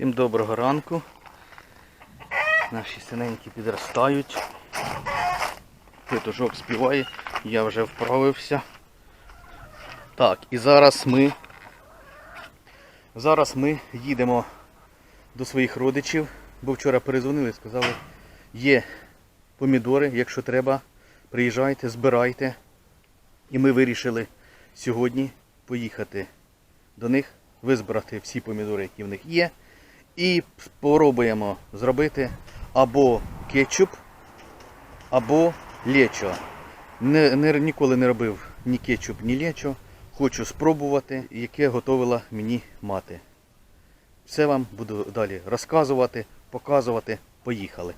Всім доброго ранку. Наші синенькі підростають. Петушок співає, я вже вправився. Так, і зараз ми. Зараз ми їдемо до своїх родичів, бо вчора перезвонили і сказали, є помідори, якщо треба, приїжджайте, збирайте. І ми вирішили сьогодні поїхати до них, визбирати всі помідори, які в них є. І спробуємо зробити або кетчуп, або лечо. Не, не, ніколи не робив ні кетчуп, ні лечо. Хочу спробувати, яке готувала мені мати. Все вам буду далі розказувати, показувати. Поїхали.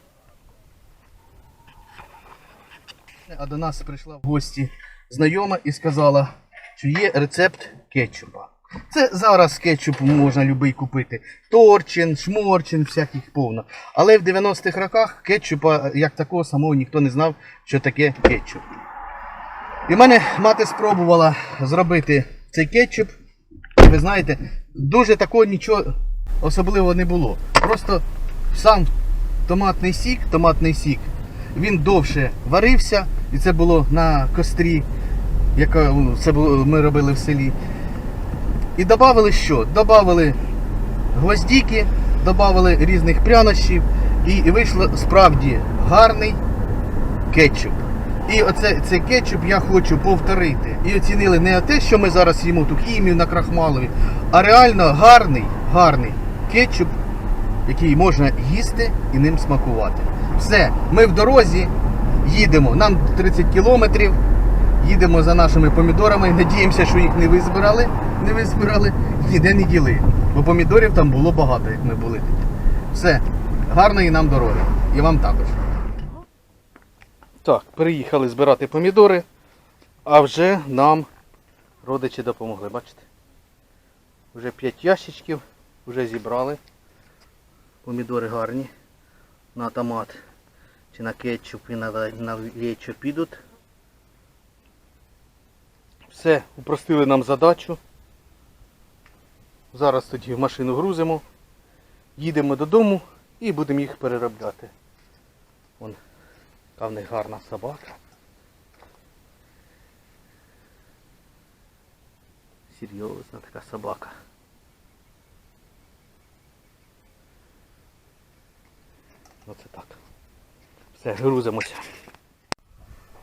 А до нас прийшла в гості знайома і сказала, що є рецепт кетчупа. Це зараз кетчуп можна любий купити. Торчин, шморчин, всяких повно. Але в 90-х роках кетчупа як такого самого ніхто не знав, що таке кетчуп. І в мене мати спробувала зробити цей кетчуп. Ви знаєте, дуже такого нічого особливого не було. Просто сам томатний сік, томатний сік, він довше варився, і це було на кострі, яка ну, це було, ми робили в селі. І додали що? Добавили гвоздіки, додали різних прянощів, і вийшло справді гарний кетчуп. І оце, цей кетчуп я хочу повторити. І оцінили не те, що ми зараз їмо ту хімію на крахмалові, а реально гарний, гарний кетчуп, який можна їсти і ним смакувати. Все, ми в дорозі їдемо. Нам 30 кілометрів. Їдемо за нашими помідорами. Надіємося, що їх не визбирали, не визбирали, ніде не діли. Бо помідорів там було багато, як ми були. Все, гарної нам дороги. І вам також. Так, приїхали збирати помідори, а вже нам родичі допомогли, бачите? Вже 5 ящичків, вже зібрали. Помідори гарні. На томат чи на кетчуп і на, лечо підуть. Все, упростили нам задачу. Зараз тоді в машину грузимо, їдемо додому і будемо їх переробляти. Вон, яка в гарна собака. Серйозна така собака. Оце так. Все, грузимося.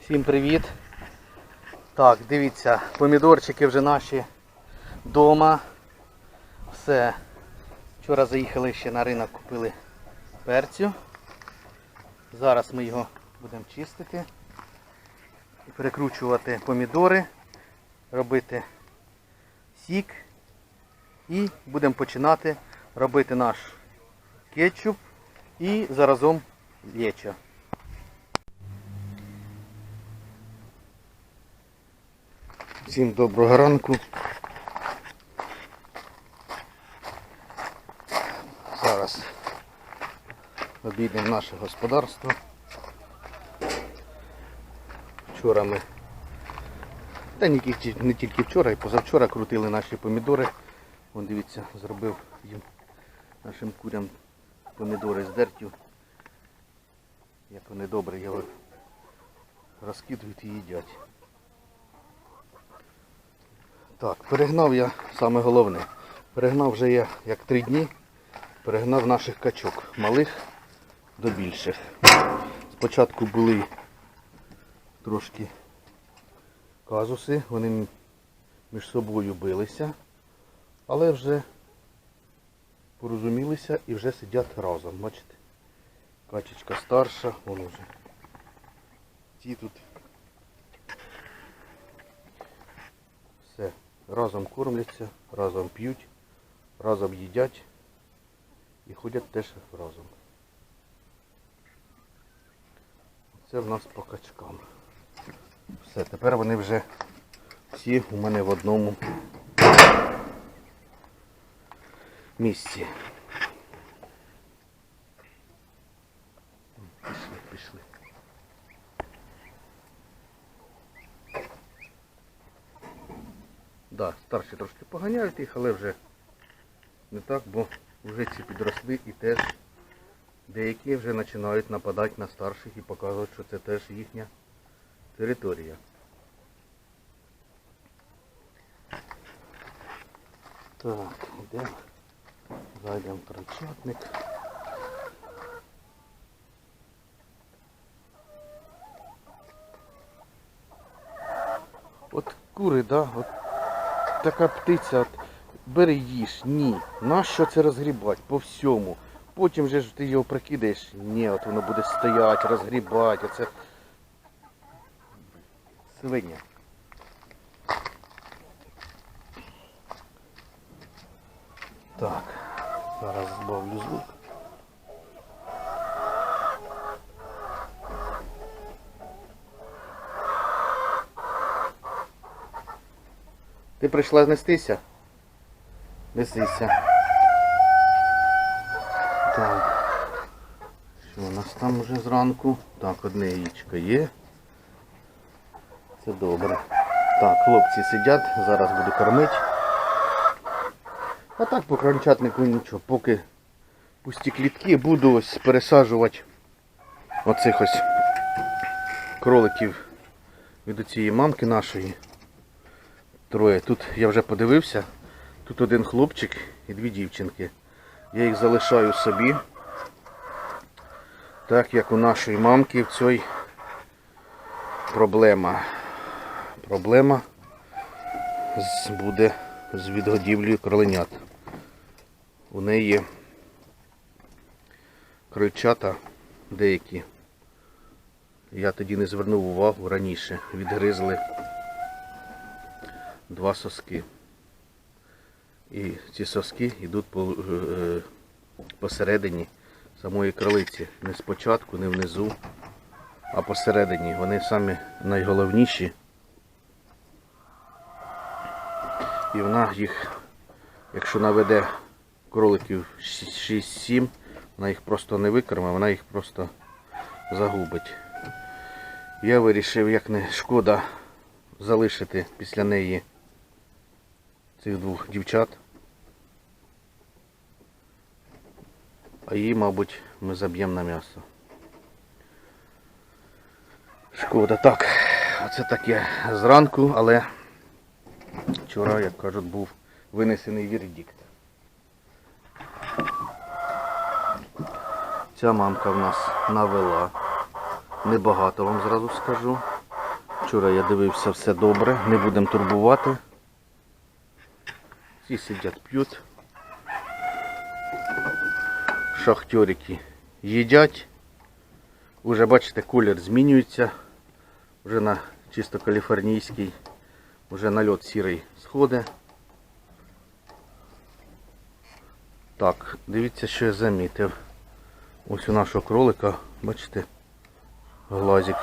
Всім привіт. Так, дивіться, помідорчики вже наші вдома. Все. Вчора заїхали ще на ринок, купили перцю. Зараз ми його будемо чистити. Перекручувати помідори, робити сік. І будемо починати робити наш кетчуп і заразом лечо. Всім доброго ранку. Зараз обійдемо наше господарство. Вчора ми, та не тільки, вчора, і позавчора крутили наші помідори. Вон дивіться, зробив їм нашим курям помідори з дертю. Як вони добре його розкидують і їдять. Так, перегнав я саме головне. Перегнав вже я як три дні. Перегнав наших качок малих до більших. Спочатку були трошки казуси, вони між собою билися, але вже порозумілися і вже сидять разом. Бачите? Качечка старша, вон уже. Ті тут все. Разом кормляться, разом п'ють, разом їдять і ходять теж разом. Це в нас по качкам. Все, тепер вони вже всі у мене в одному місці. Да, старші трошки поганяють їх, але вже не так, бо вже ці підросли і теж деякі вже починають нападати на старших і показують, що це теж їхня територія. Так, йдемо. Зайдемо в. От кури, да, от така птиця, бери їж, ні. Нащо це розгрібати по всьому? Потім же ж ти його прикидаєш, ні, от воно буде стояти, розгрібати, оце. Свиня. Так, зараз збавлю звук. Ти прийшла знестися? Несися. Так. Що у нас там вже зранку? Так, одне яєчко є. Це добре. Так, хлопці сидять, зараз буду кормити. А так по кранчатнику нічого, поки пусті клітки буду ось пересаджувати оцих ось кроликів від цієї мамки нашої. Троє. Тут я вже подивився. Тут один хлопчик і дві дівчинки. Я їх залишаю собі. Так як у нашої мамки в цій проблема. Проблема буде з відгодівлею кроленят. У неї крольчата деякі. Я тоді не звернув увагу раніше. Відгризли два соски. І ці соски йдуть по, е, посередині самої кролиці. Не спочатку, не внизу, а посередині. Вони самі найголовніші. І вона їх, якщо наведе кроликів 6-7, вона їх просто не викорме, вона їх просто загубить. Я вирішив, як не шкода залишити після неї цих двох дівчат. А її, мабуть, ми заб'ємо на м'ясо. Шкода. Так, оце таке зранку, але вчора, як кажуть, був винесений вердикт. Ця мамка в нас навела. Небагато вам зразу скажу. Вчора я дивився все добре, не будемо турбувати. Всі сидять, п'ють. Шахтьорики їдять. Уже бачите, колір змінюється. Вже на чисто каліфорнійський, вже нальот сірий сходить. Так, дивіться, що я замітив. Ось у нашого кролика, бачите, глазик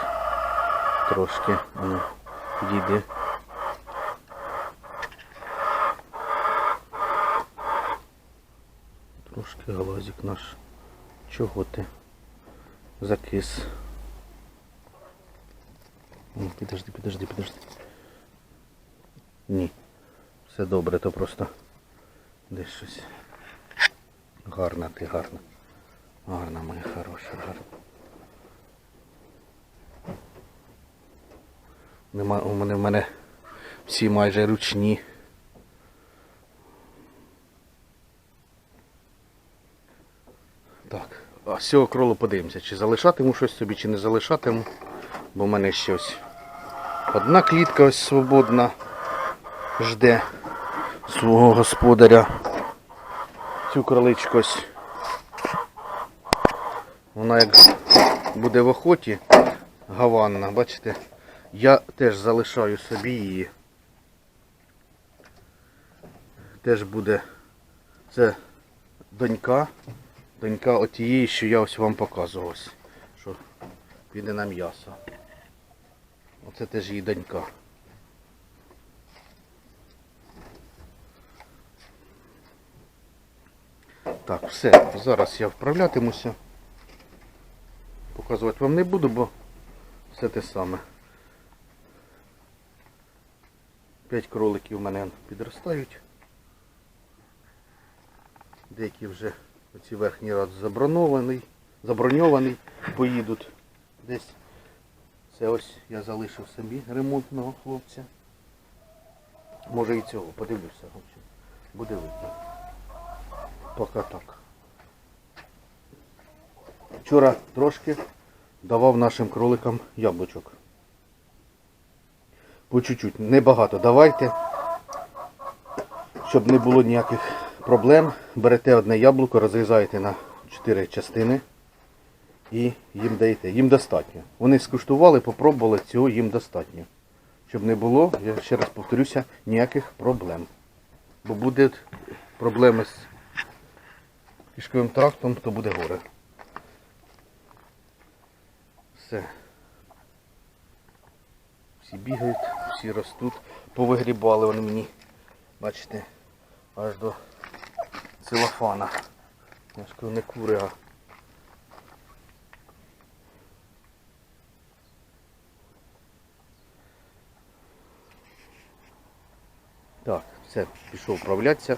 трошки. Ану, Трошки глазик наш. Чого ти? Закис. Ну, Підожди, підожди, підожди. Ні. Все добре, то просто десь щось. Гарна ти, гарна. Гарна моя хороша, гарна. Нема, у мене в мене всі майже ручні. Так, з цього кролу подивимося, чи залишатиму щось собі, чи не залишатиму. Бо в мене ще ось одна клітка ось свободна жде свого господаря. Цю кроличку ось. Вона як буде в охоті гаванна, бачите, я теж залишаю собі її. Теж буде це донька. Донька отієї, що я ось вам показував. Що піде на м'ясо. Оце теж її донька. Так, все, зараз я вправлятимуся. Показувати вам не буду, бо все те саме. П'ять кроликів в мене підростають. Деякі вже оці верхній ряд забронований, заброньований, поїдуть десь. Це ось я залишив собі ремонтного хлопця. Може і цього, подивлюся. Буде видно. Поки так. Вчора трошки давав нашим кроликам яблучок. По чуть-чуть, небагато давайте, щоб не було ніяких проблем. Берете одне яблуко, розрізаєте на 4 частини і їм даєте. Їм достатньо. Вони скуштували, попробували, цього їм достатньо. Щоб не було, я ще раз повторюся, ніяких проблем. Бо будуть проблеми з кишковим трактом, то буде горе. Все. Всі бігають, всі ростуть. Повигрібали вони мені, бачите, аж до целофана. Я ж кажу, не кури, а Так, все, пішов вправлятися.